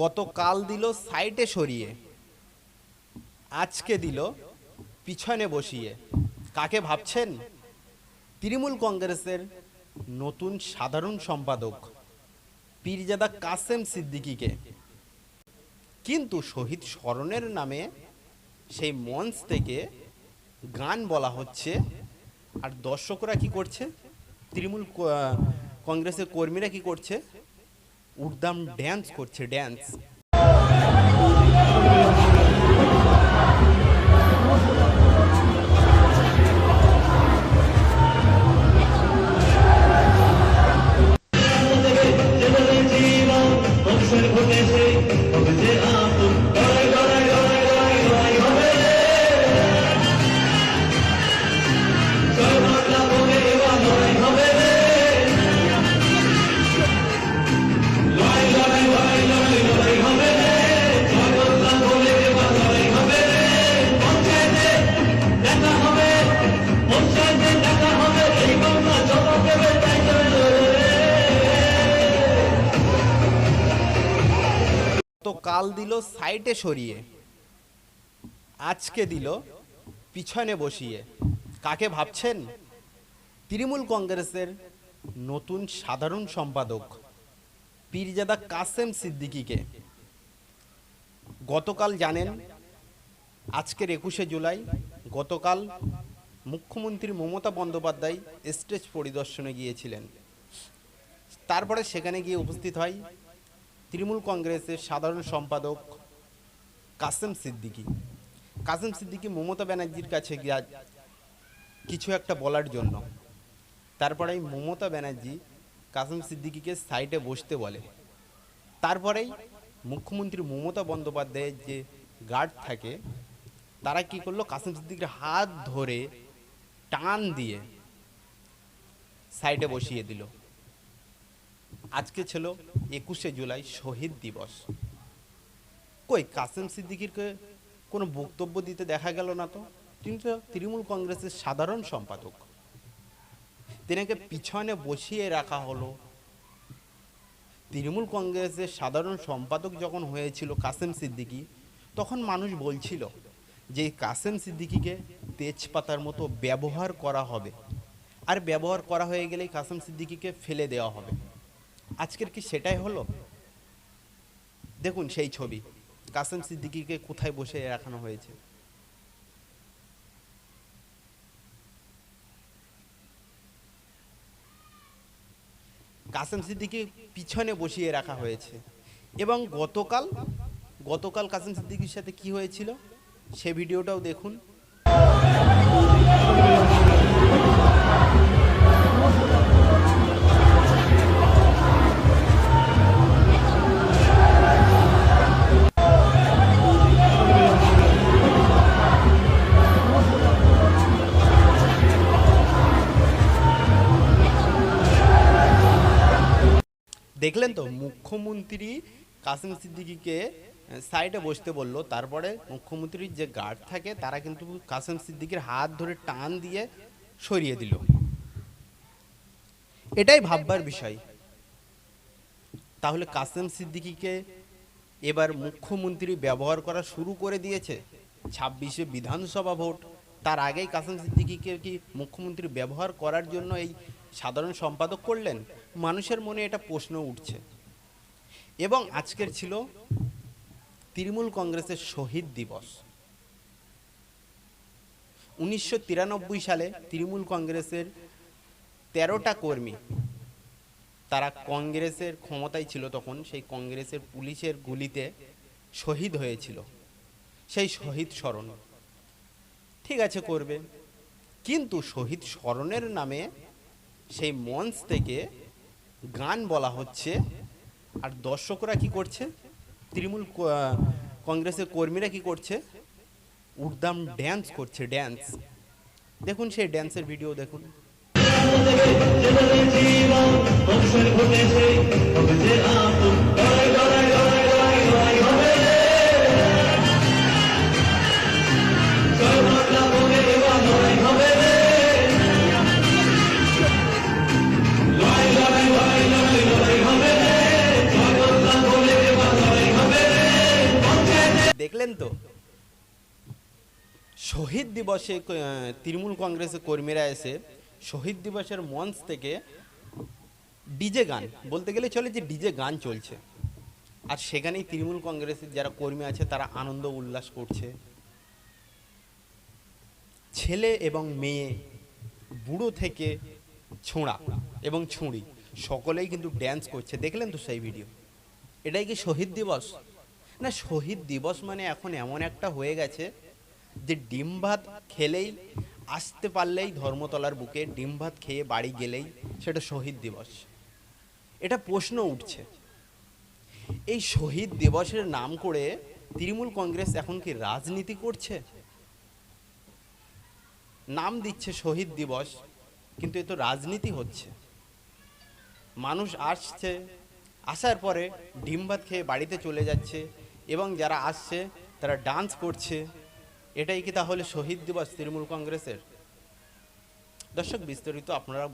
গতকাল দিল সাইটে সরিয়ে, আজকে দিল পিছনে বসিয়ে। কাকে ভাবছেন? তৃণমূল কংগ্রেসের নতুন সাধারণ সম্পাদক পীরজাদা কাসেম সিদ্দিকীকে। কিন্তু শহীদ স্মরণের নামে সেই মঞ্চ থেকে গান বলা হচ্ছে। আর দর্শকরা কি করছে? তৃণমূল কংগ্রেসের কর্মীরা কি করছে? উর্দাম ড্যান্স করছে ড্যান্স কাল দিল সাইটে সরিয়ে, আজকে দিল পিছনে বসিয়ে। কাকে ভাবছেন? তৃণমূল কংগ্রেসের নতুন সাধারণ সম্পাদক পীরজাদা কাসেম সিদ্দিকীকে। গতকাল জানেন, আজকের একুশে জুলাই, গতকাল মুখ্যমন্ত্রী মমতা বন্দ্যোপাধ্যায় স্টেজ পরিদর্শনে গিয়েছিলেন। তারপরে সেখানে গিয়ে উপস্থিত হয় তৃণমূল কংগ্রেসের সাধারণ সম্পাদক কাসেম সিদ্দিকী। কাসেম সিদ্দিকী মমতা ব্যানার্জির কাছে গিয়া কিছু একটা বলার জন্য। তারপরেই মমতা ব্যানার্জি কাসেম সিদ্দিকীকে সাইডে বসতে বলে। তারপরেই মুখ্যমন্ত্রী মমতা বন্দ্যোপাধ্যায়ের যে গার্ড থাকে, তারা কি করল? কাসেম সিদ্দিকের হাত ধরে টান দিয়ে সাইডে বসিয়ে দিল। আজকে ছিল একুশে জুলাই শহীদ দিবস। কই, কাসেম সিদ্দিকিরকে কোনো বক্তব্য দিতে দেখা গেল না তো? তিনি তো তৃণমূল কংগ্রেসের সাধারণ সম্পাদক। তিনাকে পিছনে বসিয়ে রাখা হলো। তৃণমূল কংগ্রেসের সাধারণ সম্পাদক যখন হয়েছিল কাসেম সিদ্দিকী, তখন মানুষ বলছিল যে কাসেম সিদ্দিকিকে তেজপাতার মতো ব্যবহার করা হবে। আর ব্যবহার করা হয়ে গেলেই কাসেম সিদ্দিকিকে ফেলে দেওয়া হবে। আজকের কি সেটাই হলো? দেখুন সেই ছবি, কাসেম সিদ্দিকিকে কোথায় বসে রাখানো হয়েছে? কাসেম সিদ্দিকি পিছনে বসিয়ে রাখা হয়েছে। এবং গতকাল গতকাল কাসেম সিদ্দিকির সাথে কি হয়েছিল? সে ভিডিওটাও দেখুন। দেখলেন তো, মুখ্যমন্ত্রী কাসিম সিদ্দিকিকে সাইডে বসতে বলল। তারপরে মুখ্যমন্ত্রীর যে গার্ড থাকে, তারা কিন্তু কাসিম সিদ্দিকীর হাত ধরে টান দিয়ে সরিয়ে দিল। এটাই ভাববার বিষয়। তাহলে কাসেম সিদ্দিকিকে এবার মুখ্যমন্ত্রী ব্যবহার করা শুরু করে দিয়েছে? ছাব্বিশে বিধানসভা ভোট। তার আগেই কাসেম সিদ্দিকিকে কি মুখ্যমন্ত্রী ব্যবহার করার জন্য এই সাধারণ সম্পাদক করলেন? মানুষের মনে এটা প্রশ্ন উঠছে। এবং আজকের ছিল তৃণমূল কংগ্রেসের শহীদ দিবস। উনিশশো তিরানব্বই সালে তৃণমূল কংগ্রেসের তেরোটা কর্মী, তারা কংগ্রেসের ক্ষমতায় ছিল তখন, সেই কংগ্রেসের পুলিশের গুলিতে শহীদ হয়েছিল। সেই শহীদ স্মরণ। ঠিক আছে, করবে। কিন্তু শহীদ স্মরণের নামে সেই মঞ্চ থেকে গান বলা হচ্ছে। আর দর্শকরা কি করছে? তৃণমূল কংগ্রেসের কর্মীরা কি করছে? উর্দাম ড্যান্স করছে ড্যান্স দেখুন সেই ড্যান্সের ভিডিও দেখুন। জীবন দেখলেন তো শহীদ দিবসে তৃণমূল কংগ্রেসের কর্মীরা এসে শহীদ দিবসের মঞ্চ থেকে ডিজে গান, বলতে গেলে চলে যে ডিজে গান চলছে। আর সেখানেই তৃণমূল কংগ্রেসের যারা কর্মী আছে, তারা আনন্দ উল্লাস করছে। ছেলে এবং মেয়ে, বুড়ো থেকে ছোঁড়া এবং ছুঁড়ি, সকলেই কিন্তু ড্যান্স করছে। দেখলেন তো সেই ভিডিও এটাই কি শহীদ দিবস? না, শহীদ দিবস মানে এখন এমন একটা হয়ে গেছে যে ডিম ভাত খেলেই, আসতে পারলেই ধর্মতলার বুকে ডিম ভাত খেয়ে বাড়ি গেলেই সেটা শহীদ দিবস। এটা প্রশ্ন উঠছে। এই শহীদ দিবসের নাম করে তৃণমূল কংগ্রেস এখন কি রাজনীতি করছে? নাম দিচ্ছে শহীদ দিবস, কিন্তু এ তো রাজনীতি হচ্ছে। মানুষ আসছে, আসার পরে ডিম ভাত খেয়ে বাড়িতে চলে যাচ্ছে এবং যারা আসছে, তারা ডান্স করছে। এটাই কি তাহলে শহীদ দিবস তৃণমূল কংগ্রেসের? দর্শক, বিস্তারিত আপনারা